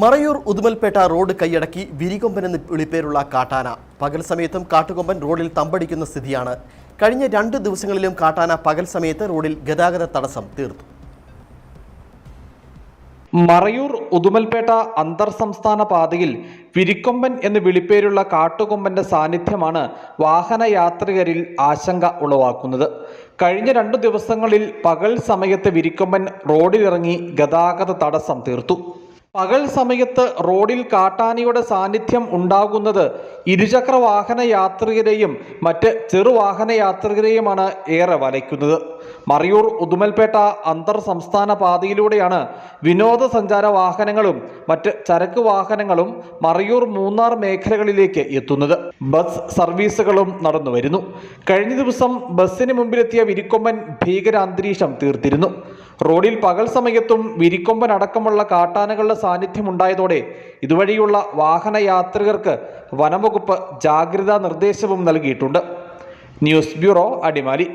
Marayur Udumalpet road കൈയടക്കി വിരികൊമ്പൻ എന്ന് വിളിപ്പേരുള്ള കാട്ടാന. പകൽ സമയത്തും കാട്ടുകൊമ്പൻ റോഡിൽ തമ്പടിക്കുന്ന സ്ഥിതിയാണ്. കഴിഞ്ഞ രണ്ട് ദിവസങ്ങളിലും കാട്ടാന പകൽ സമയത്ത് റോഡിൽ ഗതാഗത തടസ്സം തീർത്തു. മറയൂർ ഉദുമൽപേട്ട അന്തർ സംസ്ഥാന പാതയിൽ വിരിക്കൊമ്പൻ എന്ന് വിളിപ്പേരുള്ള കാട്ടുകൊമ്പന്റെ സാന്നിധ്യമാണ് വാഹനയാത്രികരിൽ ആശങ്ക ഉളവാക്കുന്നത്. കഴിഞ്ഞ രണ്ടു ദിവസങ്ങളിൽ പകൽ സമയത്ത് വിരിക്കൊമ്പൻ റോഡിലിറങ്ങി ഗതാഗത തടസ്സം തീർത്തു. പകൽ സമയത്ത് റോഡിൽ കാട്ടാനയുടെ സാന്നിധ്യം ഉണ്ടാകുന്നത് ഇരുചക്ര വാഹന യാത്രികരെയും മറ്റ് ചെറുവാഹന യാത്രികരെയുമാണ് ഏറെ വലയ്ക്കുന്നത്. മറിയൂർ ഉദുമൽപേട്ട അന്തർ സംസ്ഥാന പാതയിലൂടെയാണ് വിനോദസഞ്ചാര വാഹനങ്ങളും മറ്റ് ചരക്ക് വാഹനങ്ങളും മറിയൂർ മൂന്നാർ മേഖലകളിലേക്ക് എത്തുന്നത്. ബസ് സർവീസുകളും നടന്നു വരുന്നു കഴിഞ്ഞ ദിവസം ബസ്സിന് മുമ്പിലെത്തിയ വിരിക്കൊമ്പൻ ഭീകരാന്തരീക്ഷം തീർത്തിരുന്നു. റോഡിൽ പകൽ സമയത്തും വിരിക്കൊമ്പൻ അടക്കമുള്ള കാട്ടാനകളുടെ സാന്നിധ്യം ഉണ്ടായതോടെ ഇതുവഴിയുള്ള വാഹന യാത്രികർക്ക് വനംവകുപ്പ് ജാഗ്രതാ നിർദ്ദേശവും നൽകിയിട്ടുണ്ട്. News bureau Adimali.